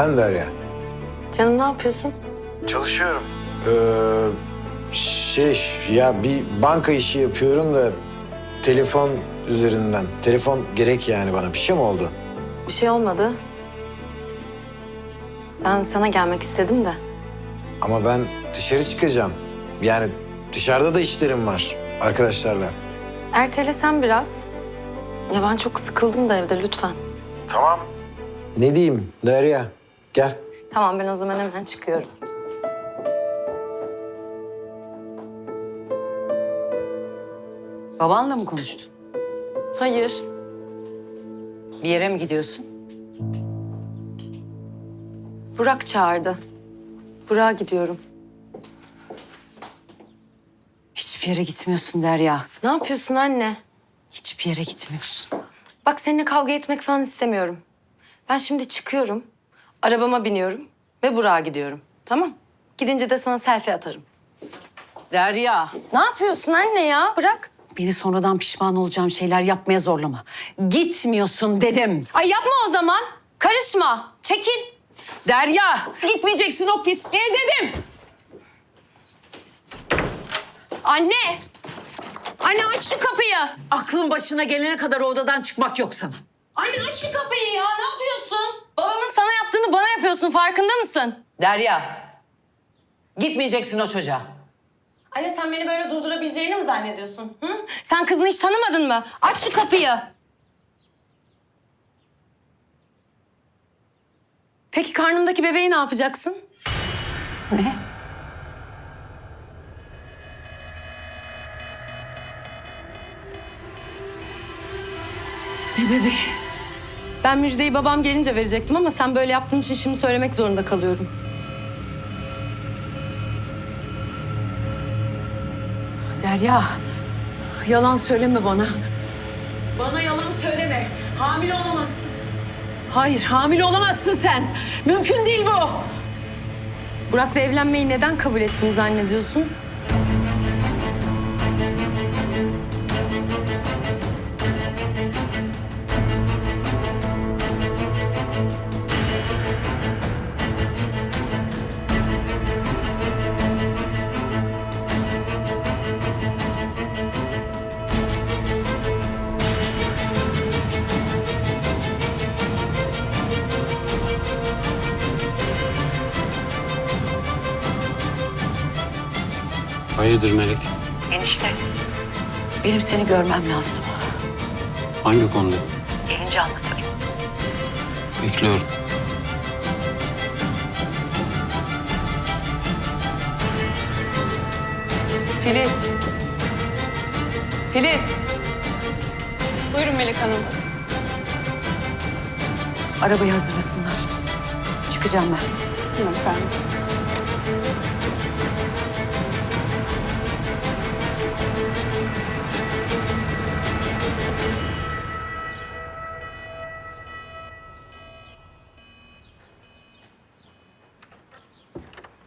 Efendim Derya? Canım ne yapıyorsun? Çalışıyorum. Ee, şey ya bir banka işi yapıyorum da telefon üzerinden. Telefon gerek yani bana. Bir şey mi oldu? Bir şey olmadı. Ben sana gelmek istedim de. Ama ben dışarı çıkacağım. Yani dışarıda da işlerim var arkadaşlarla. Ertelesen biraz. Ya ben çok sıkıldım da evde lütfen. Tamam. Ne diyeyim Derya? Gel. Tamam ben o zaman hemen çıkıyorum. Babanla mı konuştun? Hayır. Bir yere mi gidiyorsun? Burak çağırdı. Burak'a gidiyorum. Hiçbir yere gitmiyorsun Derya. Ne yapıyorsun anne? Hiçbir yere gitmiyorsun. Bak seninle kavga etmek falan istemiyorum. Ben şimdi çıkıyorum. Arabama biniyorum ve Burak'a gidiyorum. Tamam? Gidince de sana selfie atarım. Derya. Ne yapıyorsun anne ya? Bırak. Beni sonradan pişman olacağım şeyler yapmaya zorlama. Gitmiyorsun dedim. Ay yapma o zaman. Karışma. Çekil. Derya gitmeyeceksin o pisliğe dedim. Anne. Anne aç şu kapıyı. Aklın başına gelene kadar o odadan çıkmak yok sana. Anne aç şu kapıyı ya. Ne yapıyorsun? Yapıyorsun. Farkında mısın? Derya. Gitmeyeceksin o çocuğa. Anne sen beni böyle durdurabileceğini mi zannediyorsun? Hı? Sen kızını hiç tanımadın mı? Aç şu kapıyı. Peki karnımdaki bebeği ne yapacaksın? Ne? Ne bebeği? Ben müjdeyi babam gelince verecektim ama sen böyle yaptığın için şimdi söylemek zorunda kalıyorum. Derya, yalan söyleme bana. Bana yalan söyleme. Hamile olamazsın. Hayır, hamile olamazsın sen. Mümkün değil bu. Burak'la evlenmeyi neden kabul ettin zannediyorsun? Hayırdır Melek? Enişte. Benim seni görmem lazım. Hangi konuda? Gelince anlatırım. Bekliyorum. Filiz. Filiz. Buyurun Melek Hanım. Arabayı hazırlasınlar. Çıkacağım ben. Tamam efendim.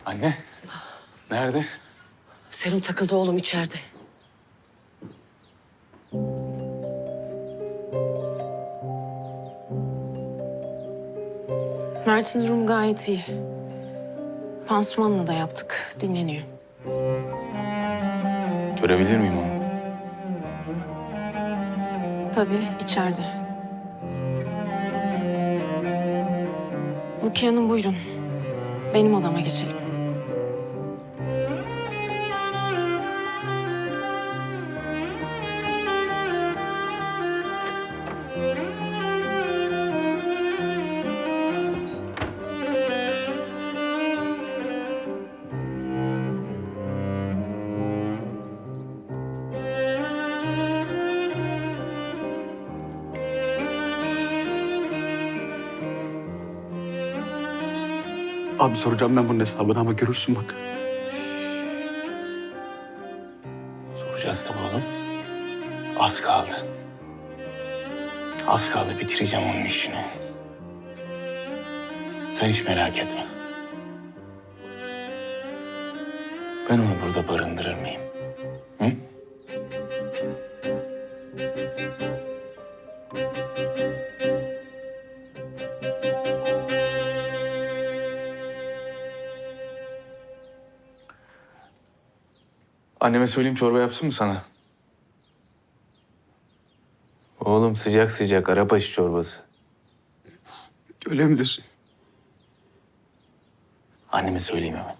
Anne. Nerede? Serum takıldı oğlum içeride. Mert'in durumu gayet iyi. Pansumanla da yaptık. Dinleniyor. Görebilir miyim onu? Tabii içeride. Rukiye Hanım buyurun. Benim odama geçelim. Abi soracağım ben bunun hesabını ama görürsün bak. Soracağız tabii oğlum. Az kaldı. Az kaldı bitireceğim onun işini. Sen hiç merak etme. Ben onu burada barındırır mıyım? Anneme söyleyeyim çorba yapsın mı sana? Oğlum sıcak sıcak arapaşı çorbası. Öyle mi diyorsun? Anneme söyleyeyim hemen.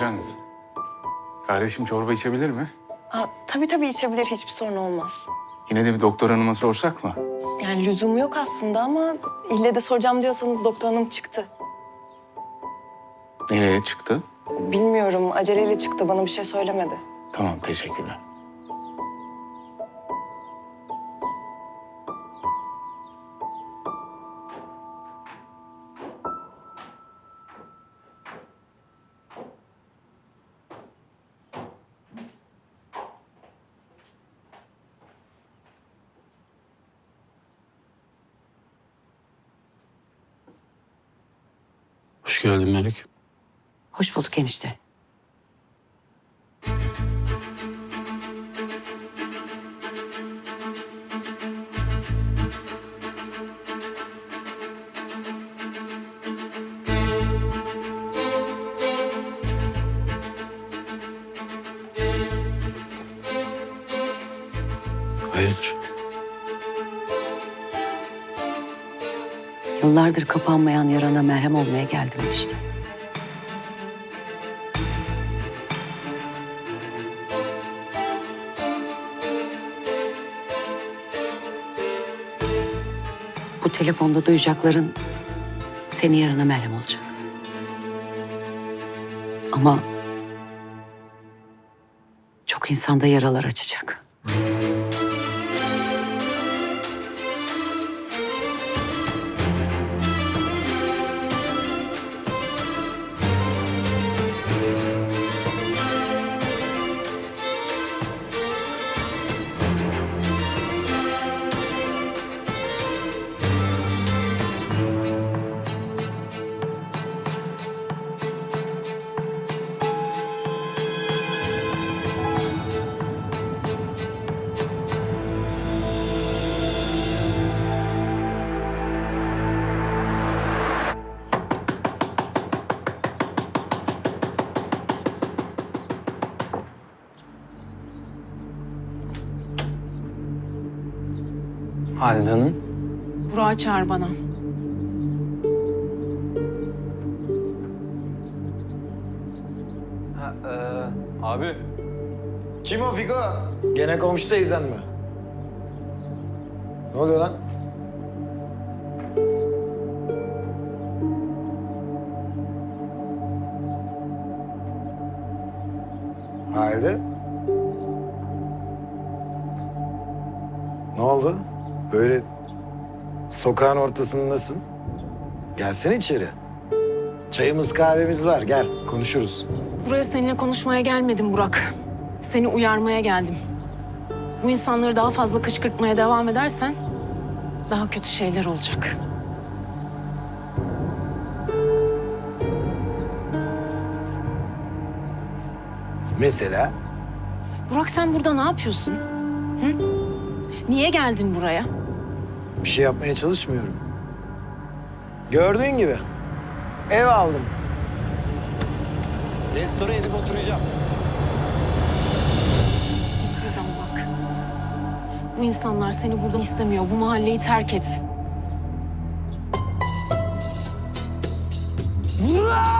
Hemşirem, kardeşim çorba içebilir mi? Aa, tabii tabii içebilir hiçbir sorun olmaz. Yine de bir doktor hanıma sorsak mı? Yani lüzumu yok aslında ama ille de soracağım diyorsanız doktor hanım çıktı. Nereye çıktı? Bilmiyorum aceleyle çıktı bana bir şey söylemedi. Tamam, teşekkürler. Hoş geldin Melek. Hoş bulduk enişte. Hayırdır? Yıllardır kapanmayan yarana merhem olmaya geldim enişte. Bu telefonda duyacakların senin yarana merhem olacak. Ama çok insanda yaralar açacak. Halide Hanım. Burak'ı çağır bana. Abi. Kim o Fiko? Gene komşu teyzen mi? Ne oluyor lan? Haydi. Ne oldu? Böyle sokağın ortasındasın. Gelsene içeri. Çayımız kahvemiz var. Gel konuşuruz. Buraya seninle konuşmaya gelmedim Burak. Seni uyarmaya geldim. Bu insanları daha fazla kışkırtmaya devam edersen daha kötü şeyler olacak. Mesela Burak sen burada ne yapıyorsun? Hı? Niye geldin buraya? Bir şey yapmaya çalışmıyorum. Gördüğün gibi ev aldım. Restore edip oturacağım. Git buradan bak. Bu insanlar seni burada istemiyor. Bu mahalleyi terk et. Burak!